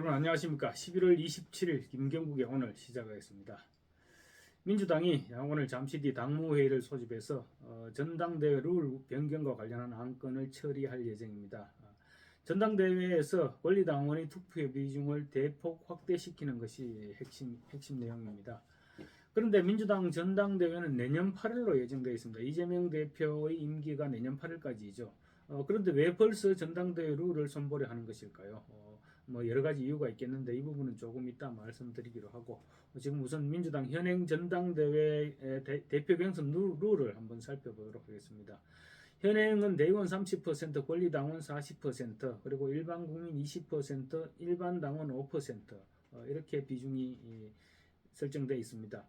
여러분 안녕하십니까? 11월 27일 김경국의 오늘 시작하겠습니다. 민주당이 오늘 잠시 뒤 당무회의를 소집해서 어, 전당대회 룰 변경과 관련한 안건을 처리할 예정입니다. 어, 전당대회에서 권리당원의 투표 비중을 대폭 확대시키는 것이 핵심, 핵심 내용입니다. 그런데 민주당 전당대회는 내년 8월로 예정되어 있습니다. 이재명 대표의 임기가 내년 8월까지이죠. 어, 그런데 왜 벌써 전당대회 룰을 선보려 하는 것일까요? 어, 뭐 여러 가지 이유가 있겠는데 이 부분은 조금 이따 말씀드리기로 하고 어, 지금 우선 민주당 현행 전당대회 대, 대표 경선 룰, 룰을 한번 살펴보도록 하겠습니다. 현행은 대의원 30%, 권리당원 40%, 그리고 일반 국민 20%, 일반 당원 5% 어, 이렇게 비중이 이, 설정되어 있습니다.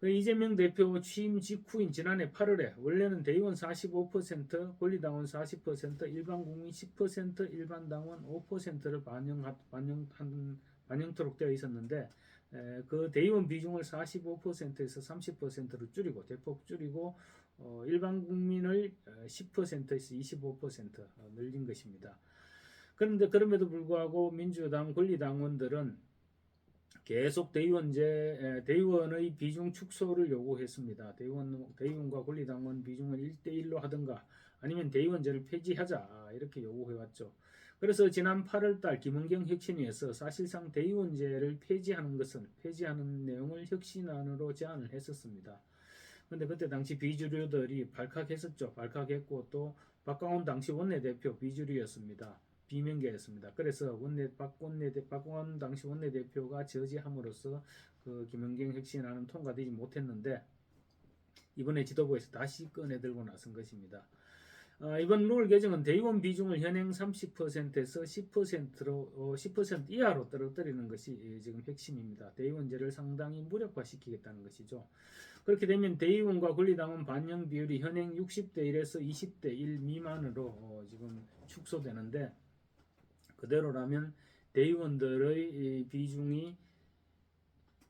그 이재명 대표 취임 직후인 지난해 8월에 원래는 대의원 45%, 권리당원 40%, 일반 국민 10%, 일반 당원 5%를 반영하, 반영한 반영토록 되어 있었는데 에, 그 대의원 비중을 45%에서 30%로 줄이고 대폭 줄이고 어, 일반 국민을 10%에서 25% 어, 늘린 것입니다. 그런데 그럼에도 불구하고 민주당 권리당원들은 계속 대의원제 대의원의 비중 축소를 요구했습니다. 대의원 대의원과 권리당원 비중을 1대1로 하든가 아니면 대의원제를 폐지하자 이렇게 요구해 왔죠. 그래서 지난 8월 달 김은경 혁신위에서 사실상 대의원제를 폐지하는 것은 폐지하는 내용을 혁신안으로 제안을 했었습니다. 근데 그때 당시 비주류들이 발칵했었죠. 발칵했고 또 박광원 당시 원내대표 비주류였습니다. 비명계였습니다. 그래서 원내 박원내 박원 당시 원내 대표가 저지함으로써 그 김연경 혁신안은 통과되지 못했는데 이번에 지도부에서 다시 꺼내 들고 나선 것입니다. 어, 이번 룰 개정은 대의원 비중을 현행 30%에서 10%로 어, 10% 이하로 떨어뜨리는 것이 지금 핵심입니다. 대의원제를 상당히 무력화시키겠다는 것이죠. 그렇게 되면 대의원과 권리당원 반영 비율이 현행 60대 1에서 20대 1 미만으로 어, 지금 축소되는데 그대로라면 대의원들의 비중이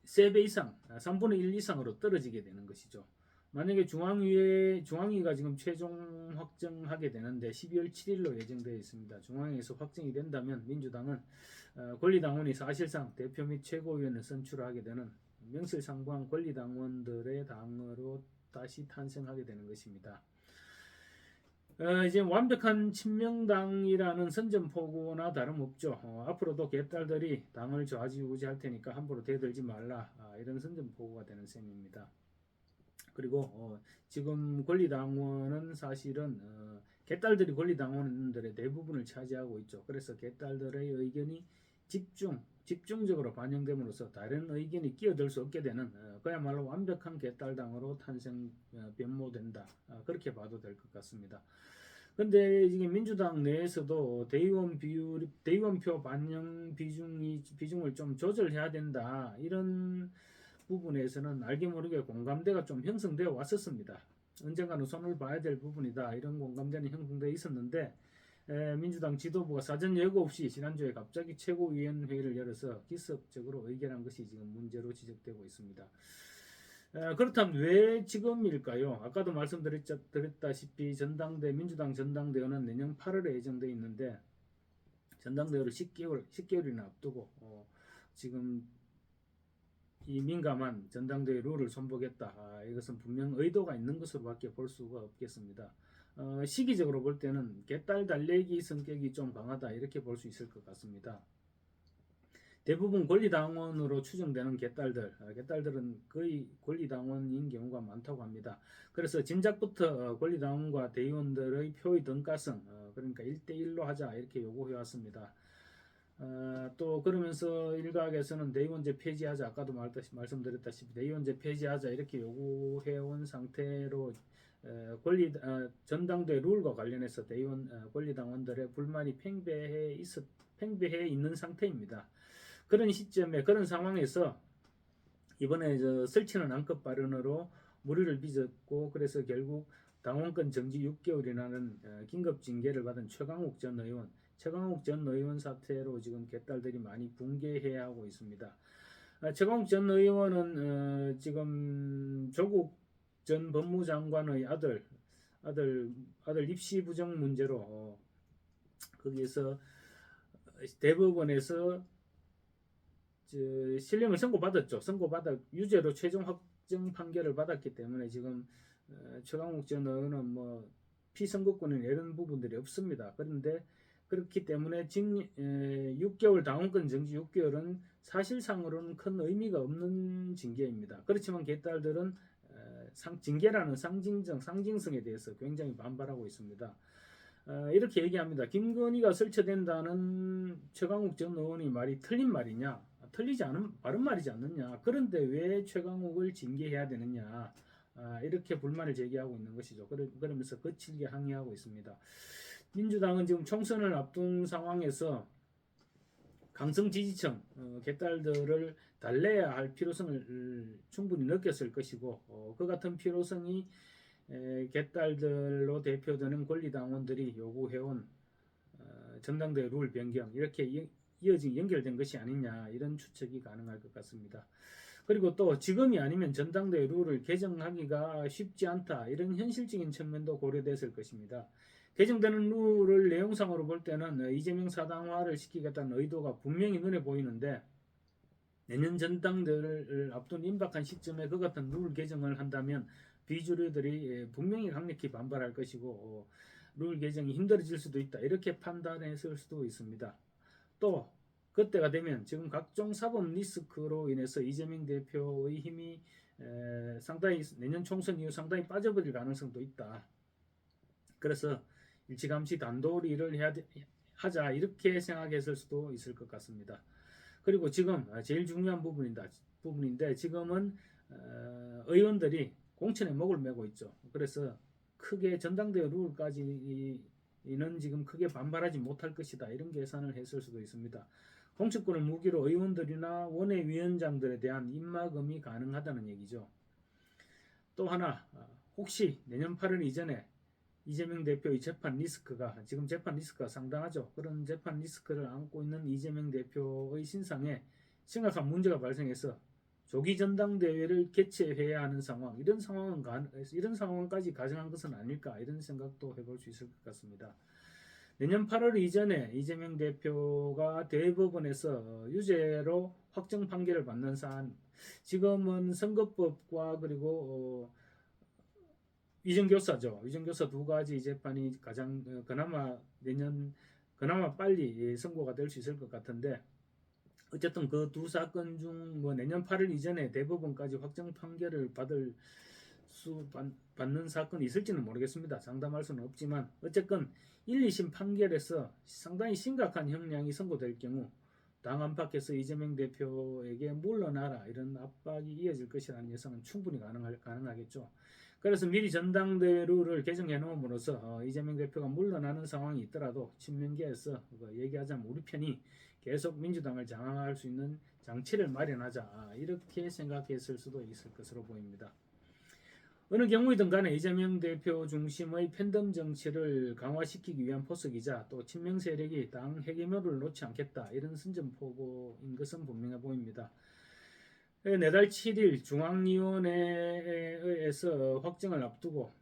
3배 이상, 3분의 1 이상으로 떨어지게 되는 것이죠. 만약에 중앙위에 중앙위가 지금 최종 확정하게 되는데 12월 7일로 예정되어 있습니다. 중앙위에서 확정이 된다면 민주당은 어, 권리당원이 사실상 대표 및 최고위원을 선출하게 되는 명실상부한 권리당원들의 당으로 다시 탄생하게 되는 것입니다. 어, 이제 완벽한 친명당이라는 선전포고나 다름없죠. 어, 앞으로도 개딸들이 당을 좌지우지할 테니까 함부로 대들지 말라 아, 이런 선전포고가 되는 셈입니다. 그리고 어, 지금 권리당원은 사실은 어, 개딸들이 권리당원들의 대부분을 차지하고 있죠. 그래서 개딸들의 의견이 집중 집중적으로 반영됨으로써 다른 의견이 끼어들 수 없게 되는 어, 그야말로 완벽한 개딸당으로 탄생 어, 변모된다 어, 그렇게 봐도 될 것 같습니다. 근데 지금 민주당 내에서도 대의원 비율, 대의원표 반영 비중이 비중을 좀 조절해야 된다 이런 부분에서는 알게 모르게 공감대가 좀 형성되어 왔었습니다. 언젠가는 손을 봐야 될 부분이다 이런 공감대는 형성되어 있었는데 에, 민주당 지도부가 사전 예고 없이 지난주에 갑자기 최고위원회의를 열어서 기습적으로 의결한 것이 지금 문제로 지적되고 있습니다. 에, 그렇다면 왜 지금일까요? 아까도 말씀드렸다시피 전당대 민주당 전당대회는 내년 8월에 예정돼 있는데 전당대회를 10개월 10개월이나 앞두고 어, 지금 이 민감한 전당대회 룰을 손보겠다. 아, 이것은 분명 의도가 있는 것으로밖에 볼 수가 없겠습니다. 어, 시기적으로 볼 때는 개딸 달래기 성격이 좀 강하다 이렇게 볼 수 있을 것 같습니다. 대부분 권리당원으로 추정되는 개딸들, 어, 개딸들은 거의 권리당원인 경우가 많다고 합니다. 그래서 진작부터 어, 권리당원과 대의원들의 표의 등가성, 어, 그러니까 1대1로 하자 이렇게 요구해왔습니다. 어, 또 그러면서 일각에서는 대의원제 폐지하자 아까도 말다시, 말씀드렸다시피 대의원제 폐지하자 이렇게 요구해온 상태로 어, 권리 어, 전당대 룰과 관련해서 대의원 어, 권리당원들의 불만이 팽배해 있었 팽배해 있는 상태입니다. 그런 시점에 그런 상황에서 이번에 저 설치는 안건 발언으로 무리를 빚었고 그래서 결국 당원권 정지 6개월이라는 어, 긴급 징계를 받은 최강욱 전 의원 최강욱 전 의원 사태로 지금 개딸들이 많이 붕괴해 하고 있습니다. 아, 최강욱 전 의원은 어, 지금 조국 전 법무장관의 아들 아들 아들 입시 부정 문제로 어, 거기에서 대법원에서 저, 실형을 선고받았죠. 선고받아 유죄로 최종 확정 판결을 받았기 때문에 지금 어, 최강욱 전 의원은 뭐 피선거권은 이런 부분들이 없습니다. 그런데 그렇기 때문에 징 에, 6개월 당원권 정지 6개월은 사실상으로는 큰 의미가 없는 징계입니다. 그렇지만 개딸들은 에, 상, 징계라는 상징적 상징성에 대해서 굉장히 반발하고 있습니다. 어, 이렇게 얘기합니다. 김건희가 설치된다는 최강욱 전 의원이 말이 틀린 말이냐? 틀리지 않은 바른 말이지 않느냐? 그런데 왜 최강욱을 징계해야 되느냐? 아, 이렇게 불만을 제기하고 있는 것이죠. 그러, 그러면서 거칠게 항의하고 있습니다. 민주당은 지금 총선을 앞둔 상황에서 강성 지지층 어, 개딸들을 달래야 할 필요성을 음, 충분히 느꼈을 것이고 어, 그 같은 필요성이 에, 개딸들로 대표되는 권리당원들이 요구해온 어, 전당대 룰 변경 이렇게 이- 이어진 연결된 것이 아니냐 이런 추측이 가능할 것 같습니다. 그리고 또 지금이 아니면 전당대 룰을 개정하기가 쉽지 않다 이런 현실적인 측면도 고려됐을 것입니다. 개정되는 룰을 내용상으로 볼 때는 어, 이재명 사당화를 시키겠다는 의도가 분명히 눈에 보이는데 내년 전당대를 앞둔 임박한 시점에 그 같은 룰 개정을 한다면 비주류들이 예, 분명히 강력히 반발할 것이고 어, 룰 개정이 힘들어질 수도 있다 이렇게 판단했을 수도 있습니다. 또 그때가 되면 지금 각종 사법 리스크로 인해서 이재명 대표의 힘이 에, 상당히 내년 총선 이후 상당히 빠져버릴 가능성도 있다. 그래서 일찌감치 단도리를 해야 돼- 하자 이렇게 생각했을 수도 있을 것 같습니다. 그리고 지금 아, 제일 중요한 부분인다 부분인데 지금은 어, 의원들이 공천에 목을 메고 있죠. 그래서 크게 전당대회 룰까지는 지금 크게 반발하지 못할 것이다 이런 계산을 했을 수도 있습니다. 공천권을 무기로 의원들이나 원외위원장들에 대한 입막음이 가능하다는 얘기죠. 또 하나 아, 혹시 내년 8월 이전에 이재명 대표의 재판 리스크가 지금 재판 리스크가 상당하죠. 그런 재판 리스크를 안고 있는 이재명 대표의 신상에 심각한 문제가 발생해서 조기 전당대회를 개최해야 하는 상황 이런 상황은 가, 이런 상황까지 가정한 것은 아닐까 이런 생각도 해볼 수 있을 것 같습니다. 내년 8월 이전에 이재명 대표가 대법원에서 어, 유죄로 확정 판결을 받는 사안 지금은 선거법과 그리고 어, 위정교사죠. 위정교사 두 가지 재판이 가장 어, 그나마 내년 그나마 빨리 예, 선고가 될 수 있을 것 같은데 어쨌든 그 두 사건 중 뭐 내년 8월 이전에 대법원까지 확정 판결을 받을 수 받, 받는 사건이 있을지는 모르겠습니다. 장담할 수는 없지만 어쨌건 1, 2심 판결에서 상당히 심각한 형량이 선고될 경우 당 안팎에서 이재명 대표에게 물러나라 이런 압박이 이어질 것이라는 예상은 충분히 가능할, 가능하겠죠. 그래서 미리 전당대회 룰을 개정해 놓음으로써 어, 이재명 대표가 물러나는 상황이 있더라도 친명계에서 그 얘기하자면 우리 편이 계속 민주당을 장악할 수 있는 장치를 마련하자 아, 이렇게 생각했을 수도 있을 것으로 보입니다. 어느 경우이든 간에 이재명 대표 중심의 팬덤 정치를 강화시키기 위한 포석이자 또 친명 세력이 당 해계묘를 놓지 않겠다 이런 선전포고인 것은 분명해 보입니다. 예, 내달 7일 중앙위원회에서 확정을 앞두고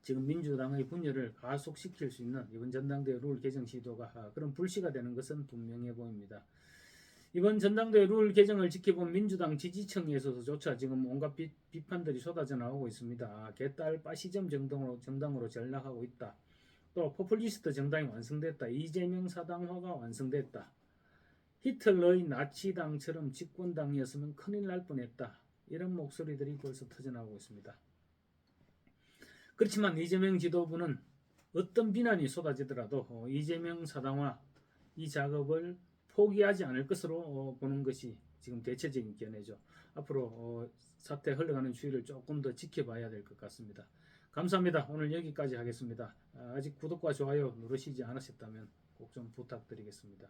지금 민주당의 분열을 가속시킬 수 있는 이번 전당대회 룰 개정 시도가 아, 그런 불씨가 되는 것은 분명해 보입니다. 이번 전당대회 룰 개정을 지켜본 민주당 지지층에서조차 지금 온갖 비, 비판들이 쏟아져 나오고 있습니다. 개딸 파시즘 정당으로, 정당으로 전락하고 있다. 또 포퓰리스트 정당이 완성됐다. 이재명 사당화가 완성됐다. 히틀러의 나치당처럼 집권당이었으면 큰일 날 뻔했다. 이런 목소리들이 벌써 터져나오고 있습니다. 그렇지만 이재명 지도부는 어떤 비난이 쏟아지더라도 어, 이재명 사당화 이 작업을 포기하지 않을 것으로 어, 보는 것이 지금 대체적인 견해죠. 앞으로 어, 사태 흘러가는 추이를 조금 더 지켜봐야 될 것 같습니다. 감사합니다. 오늘 여기까지 하겠습니다. 아, 아직 구독과 좋아요 누르시지 않으셨다면 꼭 좀 부탁드리겠습니다.